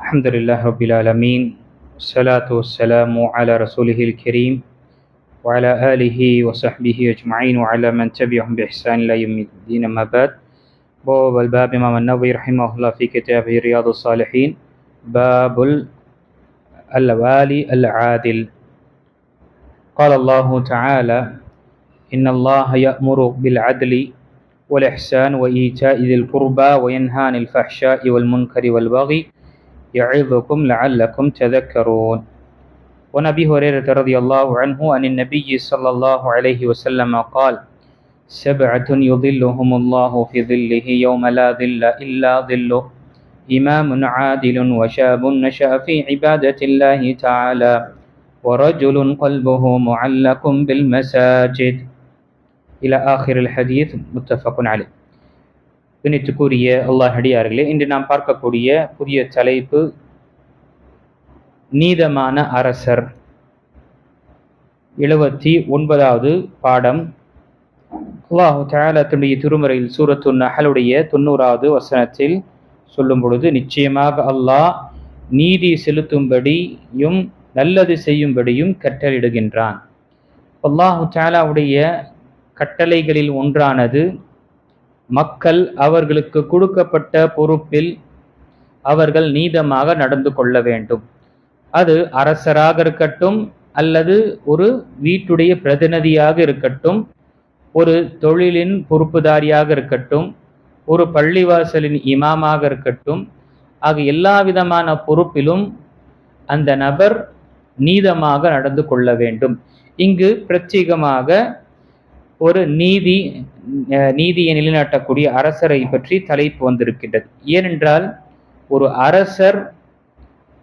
الحمد لله رب العالمين والصلاة والسلام على رسوله الكريم وعلى آله وصحبه أجمعين وعلى من تبعهم بإحسان إلى يوم الدين أما بعد. باب الباب إمام النووي رحمه الله في كتابه رياض الصالحين باب الوالي العادل. قال الله تعالى إن الله يأمر بالعدل والإحسان وإيتاء ذي القربى وينهى عن الفحشاء والمنكر والبغي يعظكم لعلكم تذكرون. وعن أبي هريرة رضي الله عنه عن النبي صلى الله عليه وسلم قال سبعة يظلهم الله في ظله يوم لا ظل إلا ظله. إمام عادل وشاب نشأ في عبادة الله تعالى ورجل قلبه معلق بالمساجد. إلى آخر الحديث متفق عليه. கணித்துக்குரிய அல்லாஹ் அடியார்களே இன்று நாம் பார்க்கக்கூடிய புதிய தலைப்பு நீதமான அரசர். எழுபத்தி ஒன்பதாவது பாடம். அல்லாஹு தயாலத்துடைய தன்னுடைய திருமுறையில் சூரத்து நகலுடைய தொண்ணூறாவது வசனத்தில் சொல்லும் பொழுது நிச்சயமாக அல்லாஹ் நீதி செலுத்தும்படியும் நல்லது செய்யும்படியும் கட்டளிடுகின்றான் அல்லாஹு தாலாவுடைய கட்டளைகளில் ஒன்றானது மக்கள் அவர்களுக்கு கொடுக்கப்பட்ட பொறுப்பில் அவர்கள் நீதமாக நடந்து கொள்ள வேண்டும். அது அரசராக இருக்கட்டும் அல்லது ஒரு வீட்டுடைய பிரதிநிதியாக இருக்கட்டும் ஒரு தொழிலின் பொறுப்புதாரியாக இருக்கட்டும் ஒரு பள்ளிவாசலின் இமாமாக இருக்கட்டும் ஆக எல்லா விதமான பொறுப்பிலும் அந்த நபர் நீதமாக நடந்து கொள்ள வேண்டும். இங்கு பிரத்யேகமாக ஒரு நீதி நீதியை நிலைநாட்டக்கூடிய அரசரை பற்றி தலைப்பு வந்திருக்கின்றது. ஏனென்றால் ஒரு அரசர்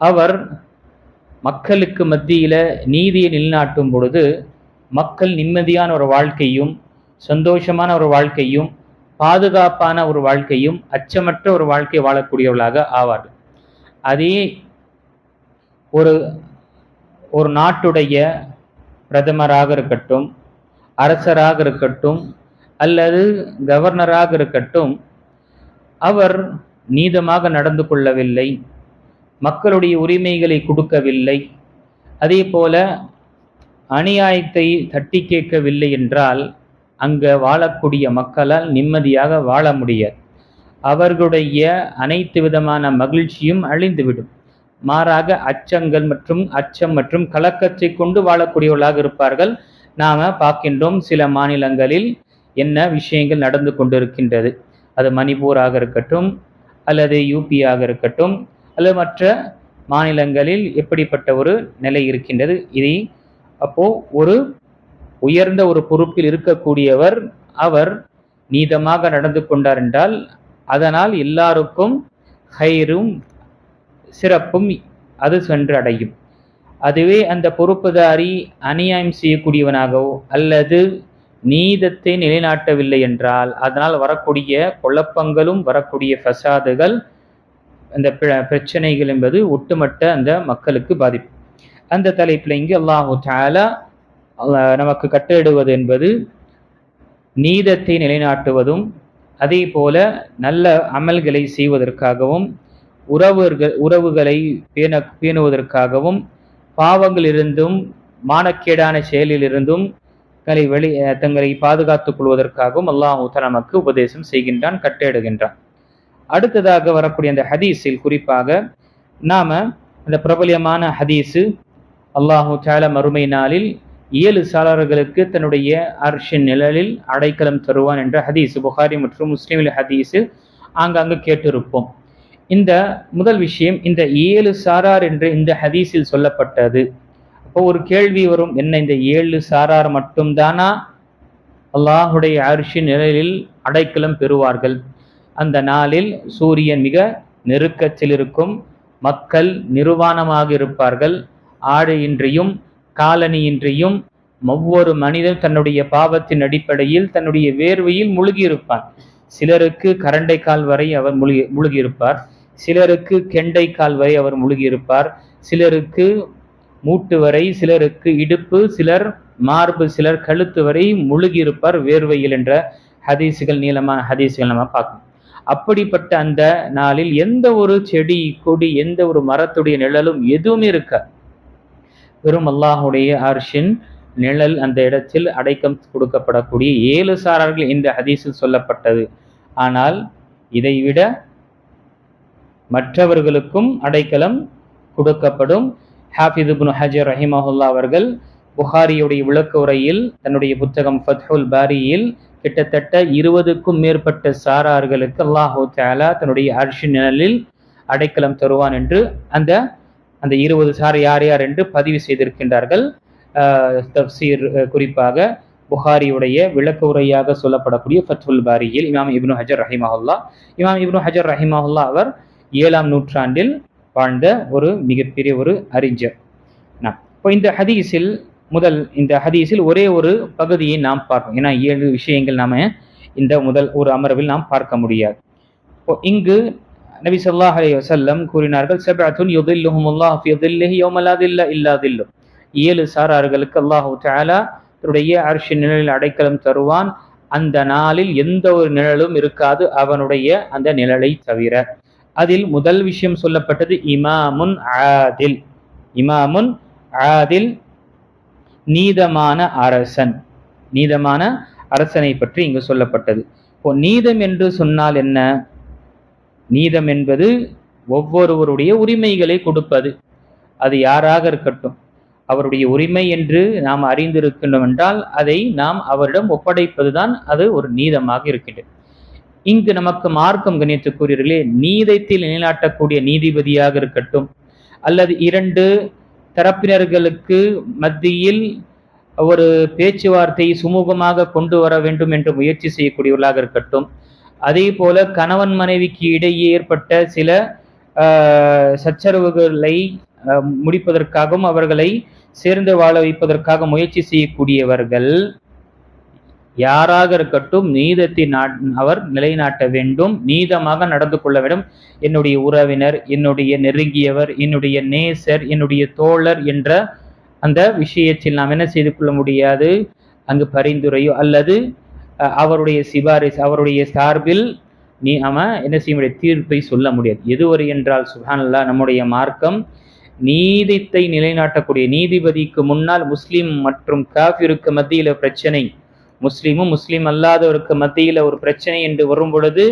அவர் மக்களுக்கு மத்தியில் நீதியை நிலைநாட்டும் பொழுது மக்கள் நிம்மதியான ஒரு வாழ்க்கையும் சந்தோஷமான ஒரு வாழ்க்கையும் பாதுகாப்பான ஒரு வாழ்க்கையும் அச்சமற்ற ஒரு வாழ்க்கை வாழக்கூடியவர்களாக ஆவார்கள். அதே ஒரு ஒரு நாட்டுடைய பிரதமராக இருக்கட்டும் அரசராக இருக்கட்டும் அல்லது கவர்னராக இருக்கட்டும் அவர் நீதமாக நடந்து கொள்ளவில்லை மக்களுடைய உரிமைகளை கொடுக்கவில்லை. அதே போல அநியாயத்தை தட்டி கேட்கவில்லை என்றால் அங்கே வாழக்கூடிய மக்களால் நிம்மதியாக வாழ முடியாது. அவர்களுடைய அனைத்து விதமான மகிழ்ச்சியும் அழிந்துவிடும். மாறாக அச்சங்கள் மற்றும் அச்சம் மற்றும் கலக்கத்தை கொண்டு வாழக்கூடியவர்களாக இருப்பார்கள். நாம் பார்க்கின்றோம் சில மாநிலங்களில் என்ன விஷயங்கள் நடந்து கொண்டிருக்கின்றது? அது மணிப்பூராக இருக்கட்டும் அல்லது யூபியாக இருக்கட்டும் அல்லது மற்ற மாநிலங்களில் எப்படிப்பட்ட ஒரு நிலை இருக்கின்றது? இதை அப்போ ஒரு உயர்ந்த ஒரு பொறுப்பில் இருக்கக்கூடியவர் அவர் நீதமாக நடந்து கொண்டார் என்றால் அதனால் எல்லாருக்கும் ஹைரும் சிறப்பும் அது சென்று அடையும். அதுவே அந்த பொறுப்புதாரி அநியாயம் செய்யக்கூடியவனாகவோ அல்லது நீதத்தை நிலைநாட்டவில்லை என்றால் அதனால் வரக்கூடிய குழப்பங்களும் வரக்கூடிய ஃபசாதுகள் அந்த பிரச்சனைகள் என்பது ஒட்டுமொத்த அந்த மக்களுக்கு பாதிப்பு. அந்த தலைப்பில் இங்கு அல்லாஹு தாலா நமக்கு கட்டிடுவது என்பது நீதத்தை நிலைநாட்டுவதும் அதே போல நல்ல அமல்களை செய்வதற்காகவும் உறவுகள் உறவுகளை பேண பேணுவதற்காகவும் பாவங்களிலிருந்தும் மானக்கேடான செயலிலிருந்தும் தங்களை வெளி தங்களை பாதுகாத்துக் கொள்வதற்காகவும் அல்லாஹூ நமக்கு உபதேசம் செய்கின்றான் கட்டிடுகின்றான். அடுத்ததாக வரக்கூடிய அந்த ஹதீஸில் குறிப்பாக நாம அந்த பிரபலியமான ஹதீஸு அல்லாஹூ தால மறுமை நாளில் ஏழு சாளர்களுக்கு தன்னுடைய அர்ஷின் நிழலில் அடைக்கலம் தருவான் என்ற ஹதீஸ் புகாரி மற்றும் முஸ்லீமில் ஹதீஸு ஆங்காங்கு கேட்டிருப்போம். இந்த முதல் விஷயம் இந்த ஏழு சாரார் என்று இந்த ஹதீஸில் சொல்லப்பட்டது. அப்போ ஒரு கேள்வி வரும் என்ன இந்த ஏழு சாரார் மட்டும்தானா? அல்லாஹுடைய அரிசி நிழலில் அடைக்கலம் பெறுவார்கள். அந்த நாளில் சூரியன் மிக நெருக்கத்தில் இருக்கும் மக்கள் நிர்வாணமாக இருப்பார்கள். ஆடு இன்றியும் காலனியின்றியும் ஒவ்வொரு மனிதன் தன்னுடைய பாவத்தின் அடிப்படையில் தன்னுடைய வேர்வையில் முழுகியிருப்பான். சிலருக்கு கரண்டை கால் வரை அவர் முழுகி முழுகியிருப்பார். சிலருக்கு கெண்டை கால் வரை அவர் முழுகியிருப்பார். சிலருக்கு மூட்டு வரை சிலருக்கு இடுப்பு சிலர் மார்பு சிலர் கழுத்து வரை முழுகியிருப்பார் வேர்வையில் என்ற ஹதீஸுகள் நீளமான ஹதீஸுகள் நம்ம பார்க்கணும். அப்படிப்பட்ட அந்த நாளில் எந்த ஒரு செடி கொடி எந்த ஒரு மரத்துடைய நிழலும் எதுவுமே இருக்க வெறும் அல்லாஹுடைய அர்ஷின் நிழல் அந்த இடத்தில் அடைக்கம் கொடுக்கப்படக்கூடிய ஏழு சாரர்கள் இந்த ஹதீஸில் சொல்லப்பட்டது. ஆனால் இதைவிட மற்றவர்களுக்கும் அடைக்கலம் கொடுக்கப்படும் ஹாஃபிது இப்னு ஹஜர் ரஹிமஹுல்லா அவர்கள் புகாரியுடைய விளக்க உரையில் தன்னுடைய புத்தகம் ஃபத்ஹுல் பாரியில் கிட்டத்தட்ட இருபதுக்கும் மேற்பட்ட சாரார்களுக்கு அல்லாஹூ தாலா தன்னுடைய அர்ஷி நிழலில் அடைக்கலம் தருவான் என்று அந்த அந்த இருபது சார் யார் யார் என்று பதிவு செய்திருக்கின்றார்கள். தப்சீர் குறிப்பாக புகாரியுடைய விளக்க உரையாக சொல்லப்படக்கூடிய ஃபத்ஹுல் பாரியில் இமாம் இப்னு ஹஜர் ரஹிமஹுல்லா. இமாம் இப்னு ஹஜர் ரஹிமஹுல்லா அவர் ஏழாம் நூற்றாண்டில் வாழ்ந்த ஒரு மிகப்பெரிய ஒரு அறிஞர். இப்போ இந்த ஹதீஸில் முதல் இந்த ஹதீஸில் ஒரே ஒரு பகுதியை நாம் பார்ப்போம் ஏன்னா ஏழு விஷயங்கள் நாம இந்த முதல் ஒரு அமர்வில் நாம் பார்க்க முடியாது. இப்போ இங்கு நபி சொல்லாஹ் அலி வசல்லம் கூறினார்கள் சபஅத்துன் யுதில்லுஹுமுல்லாஹு ஃபி தில்லிஹி யௌம ஏழு சாரார்களுக்கு அல்லாஹு தஆலா தன்னுடைய அர்ஷின் நிழலில் அடைக்கலம் தருவான். அந்த நாளில் எந்த ஒரு நிழலும் இருக்காது அவனுடைய அந்த நிழலை தவிர. அதில் முதல் விஷயம் சொல்லப்பட்டது இமாமுன் ஆதில். இமாமுன் ஆதில் நீதமான அரசன். நீதமான அரசனை பற்றி இங்கு சொல்லப்பட்டது. இப்போ நீதம் என்று சொன்னால் என்ன? நீதம் என்பது ஒவ்வொருவருடைய உரிமைகளை கொடுப்பது. அது யாராக இருக்கட்டும். அவருடைய உரிமை என்று நாம் அறிந்திருக்கின்றோம் என்றால் அதை நாம் அவரிடம் ஒப்படைப்பதுதான் அது ஒரு நீதமாக இருக்கின்றது. இங்கு நமக்கு மார்க்கம் கணியத்துக்குரியவர்களே நீதத்தில் நிலைநாட்டக்கூடிய நீதிபதியாக இருக்கட்டும் அல்லது இரண்டு தரப்பினர்களுக்கு மத்தியில் ஒரு பேச்சுவார்த்தையை சுமூகமாக கொண்டு வர வேண்டும் என்று முயற்சி செய்யக்கூடியவர்களாக இருக்கட்டும். அதே போல கணவன் மனைவிக்கு இடையே ஏற்பட்ட சில சச்சரவுகளை முடிப்பதற்காகவும் அவர்களை சேர்ந்து வாழ வைப்பதற்காக முயற்சி செய்யக்கூடியவர்கள் யாராக இருக்கட்டும் நீதத்தை அவர் நிலைநாட்ட வேண்டும் நீதமாக நடந்து கொள்ள வேண்டும். என்னுடைய உறவினர் என்னுடைய நெருங்கியவர் என்னுடைய நேசர் என்னுடைய தோழர் என்ற அந்த விஷயத்தில் நாம் என்ன செய்து கொள்ள முடியாது? அங்கு பரிந்துரையோ அல்லது அவருடைய சிபாரிசு அவருடைய சார்பில் நீ அவன் என்ன செய்ய முடியாது? தீர்ப்பை சொல்ல முடியாது. எதுவரை என்றால் சுஹானல்லா நம்முடைய மார்க்கம் நீதித்தை நிலைநாட்டக்கூடிய நீதிபதிக்கு முன்னால் முஸ்லீம் மற்றும் காஃபிருக்கு மத்தியில் பிரச்சனை முஸ்லீமும் முஸ்லீம் அல்லாதவருக்கு மத்தியில் ஒரு பிரச்சனை என்று வரும் பொழுது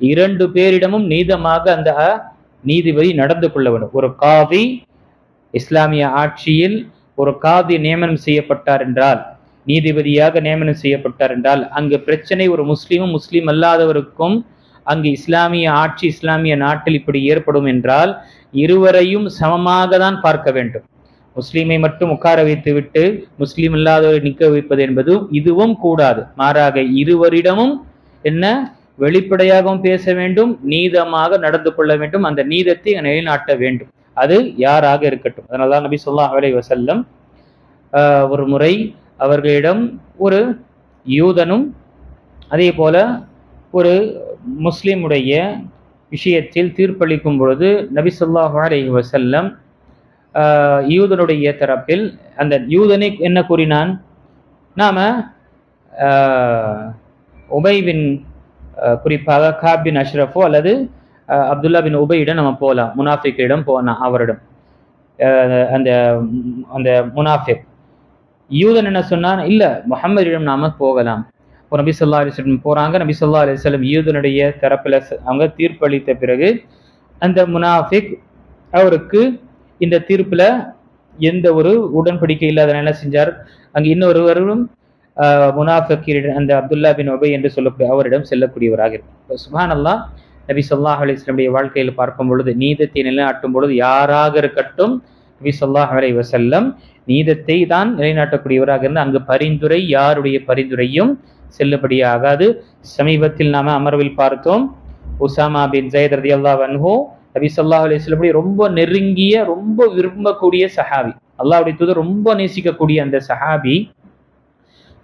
இரண்டு பேரிடமும் நீதமாக அந்த நீதிபதி நடந்து கொள்ள வேண்டும். ஒரு காதி இஸ்லாமிய ஆட்சியில் ஒரு காதி நியமனம் செய்யப்பட்டார் என்றால் நீதிபதியாக நியமனம் செய்யப்பட்டார் என்றால் அங்கு பிரச்சனை ஒரு முஸ்லீமும் முஸ்லீம் அல்லாதவருக்கும் அங்கு இஸ்லாமிய ஆட்சி இஸ்லாமிய நாட்டில் இப்படி ஏற்படும் என்றால் இருவரையும் சமமாக தான் பார்க்க வேண்டும். முஸ்லீமை மட்டும் உட்கார வைத்து விட்டு முஸ்லீம் இல்லாதவரை நிற்க வைப்பது என்பது இதுவும் கூடாது. மாறாக இருவரிடமும் என்ன? வெளிப்படையாகவும் பேச வேண்டும் நீதமாக நடந்து கொள்ள வேண்டும் அந்த நீதத்தை நிலைநாட்ட வேண்டும். அது யாராக இருக்கட்டும். அதனால்தான் நபி சொல்லா அலை வசல்லம் ஒரு முறை அவர்களிடம் ஒரு யூதனும் அதே போல ஒரு முஸ்லீமுடைய விஷயத்தில் தீர்ப்பளிக்கும் பொழுது நபி சொல்லாஹ் அலை வசல்லம் யூதனுடைய தரப்பில் அந்த யூதனை என்ன கூறினான்? நாம உபைவின் குறிப்பாக காப் பின் அஷ்ரஃபோ அல்லது அப்துல்லா பின் உபையிடம் நம்ம போகலாம் முனாஃபிக்கிடம் போகலாம் அவரிடம். அந்த அந்த முனாஃபிக். யூதன் என்ன சொன்னான்? இல்லை முஹம்மதிடம் நாம போகலாம். இப்போ நபி சொல்லா அலிஸ்லம் போறாங்க. நபி சொல்லா அலிஸ்லம் யூதனுடைய தரப்பில் அவங்க தீர்ப்பளித்த பிறகு அந்த முனாஃபிக் அவருக்கு இந்த தீர்ப்புல எந்த ஒரு உடன்படிக்கை இல்லாத என்ன செஞ்சார். அங்கு இன்னொருவரும் முனாஃபக்கீரிடம் அந்த அப்துல்லா பின் ஒபை என்று சொல்லக்கூடிய அவரிடம் செல்லக்கூடியவராக இருக்கும் சுபான் அல்லாஹ் நபி சொல்லாஹ் அலிஸ்லமுடைய வாழ்க்கையில் பார்க்கும் பொழுது நீதத்தை நிலைநாட்டும் பொழுது யாராக இருக்கட்டும் நபி சொல்லாஹ் அலை வசல்லம் நீதத்தை தான் நிலைநாட்டக்கூடியவராக இருந்து அங்கு பரிந்துரை யாருடைய பரிந்துரையும் செல்லுபடியாகாது. சமீபத்தில் நாம அமர்வில் பார்த்தோம் உசாமா பின் ஜெயத் ரதி அல்லாஹ் வன்ஹோ நபி சொல்லாஹ் அலிஸ்லபடி ரொம்ப நெருங்கிய ரொம்ப விரும்பக்கூடிய சஹாபி. அல்லாவுடைய தூதர் ரொம்ப நேசிக்கக்கூடிய அந்த சஹாபி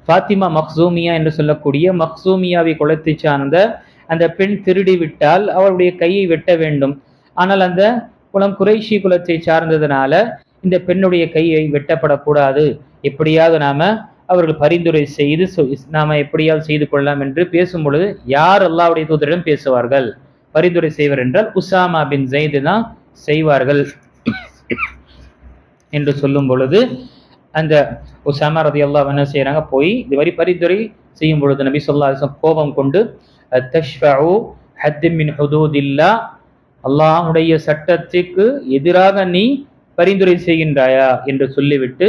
ஃபாத்திமா மக்சூமியா என்று சொல்லக்கூடிய மக்சூமியாவை குலத்தை சார்ந்த அந்த பெண் திருடி விட்டால் அவருடைய கையை வெட்ட வேண்டும். ஆனால் அந்த குலம் குறைஷி குலத்தை சார்ந்ததுனால இந்த பெண்ணுடைய கையை வெட்டப்படக்கூடாது. எப்படியாவது நாம அவர்கள் பரிந்துரை செய்து சொ- நாம எப்படியாவது செய்து கொள்ளலாம் என்று பேசும் பொழுது யார் அல்லாவுடைய தூதரிடம் பேசுவார்கள்? பரிந்துரை செய்வர் என்றால் உசாமா பின் ஜெயிது தான் செய்வார்கள் என்று சொல்லும் பொழுது அந்த உசாமா ரதி அல்லா என்ன செய்யறாங்க போய் இது மாதிரி பரிந்துரை செய்யும் பொழுது நபி சொல்லா கோபம் கொண்டு தஷ்ஃபஉ ஹத்தின் மின் ஹுதூதில்லா அல்லாஹ்வுடைய சட்டத்துக்கு எதிராக நீ பரிந்துரை செய்கின்றாயா? என்று சொல்லிவிட்டு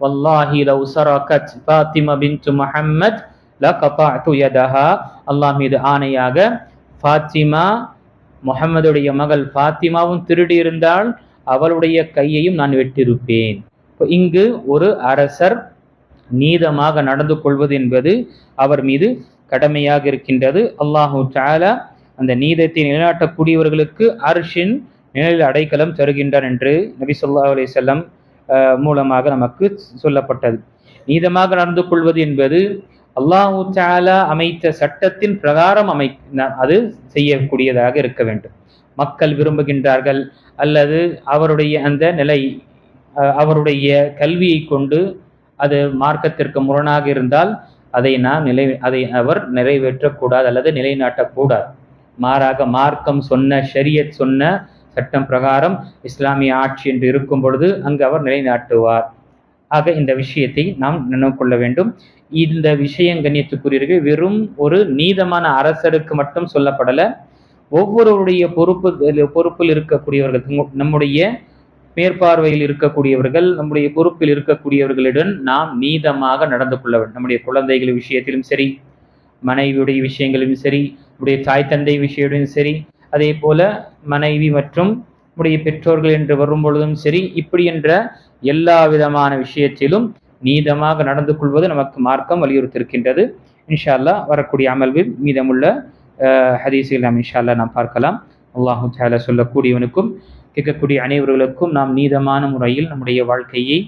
வல்லாஹி லவ் சரகத் ஃபாத்திமா பின் முஹம்மத் லகதஅது யதஹா. அல்லாஹ் மீது ஆணையாக ஃபாத்திமா முகமதுடைய மகள் ஃபாத்திமாவும் திருடி இருந்தால் அவளுடைய கையையும் நான் வெட்டியிருப்பேன். இங்கு ஒரு அரசர் நீதமாக நடந்து கொள்வது என்பது அவர் மீது கடமையாக இருக்கின்றது. அல்லாஹு சாலா அந்த நீதத்தை நிலைநாட்டக்கூடியவர்களுக்கு அர்ஷின் நிழல் அடைக்கலம் தருகின்றார் என்று நபி சொல்லா அலி செல்லம் மூலமாக நமக்கு சொல்லப்பட்டது. நீதமாக நடந்து கொள்வது என்பது அல்லாஹு சாலா அமைத்த சட்டத்தின் பிரகாரம் அமை அது செய்யக்கூடியதாக இருக்க வேண்டும். மக்கள் விரும்புகின்றார்கள் அல்லது அவருடைய அந்த நிலை அவருடைய கல்வியை கொண்டு அது மார்க்கத்திற்கு முரணாக இருந்தால் அதை நாம் நிலை அதை அவர் நிறைவேற்றக்கூடாது அல்லது நிலைநாட்டக்கூடாது. மாறாக மார்க்கம் சொன்ன ஷரியத் சொன்ன சட்டம் பிரகாரம் இஸ்லாமிய ஆட்சி என்று இருக்கும் பொழுது அங்கு அவர் நிலைநாட்டுவார். ஆக இந்த விஷயத்தை நாம் நினைவு கொள்ள வேண்டும். இந்த விஷயம் கண்ணியத்துக்குரியவர்கள் வெறும் ஒரு நீதமான அரசருக்கு மட்டும் சொல்லப்படல. ஒவ்வொருவருடைய பொறுப்பு பொறுப்பில் இருக்கக்கூடியவர்கள் நம்முடைய மேற்பார்வையில் இருக்கக்கூடியவர்கள் நம்முடைய பொறுப்பில் இருக்கக்கூடியவர்களிடம் நாம் நீதமாக நடந்து கொள்ள வேண்டும். நம்முடைய குழந்தைகள் விஷயத்திலும் சரி மனைவியுடைய விஷயங்களிலும் சரி நம்முடைய தாய் தந்தை விஷயத்திலும் சரி அதே போல மனைவி மற்றும் நம்முடைய பெற்றோர்கள் என்று வரும்பொழுதும் சரி இப்படி என்ற எல்லா விதமான விஷயத்திலும் நீதமாக நடந்து கொள்வது நமக்கு மார்க்கம் வலியுறுத்தியிருக்கின்றது இன்ஷா அல்லாஹ் வரக்கூடிய அமல்வில் மீதமுள்ள அஹ், நாம் இன்ஷா நாம் பார்க்கலாம். அல்லாஹு தாலா சொல்லக்கூடியவனுக்கும் கேட்கக்கூடிய அனைவர்களுக்கும் நாம் நீதமான முறையில் நம்முடைய வாழ்க்கையை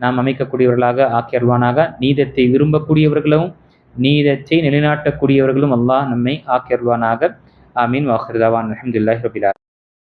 நாம் அமைக்கக்கூடியவர்களாக ஆக்கியர்வானாக நீதத்தை விரும்பக்கூடியவர்களும் நீதத்தை நிலைநாட்டக்கூடியவர்களும் அல்லாஹ் நம்மை ஆக்கியர்வானாக ஆமீன். வாஹிர்தாவான் அஹமதுல்லாஹ் ரபிலா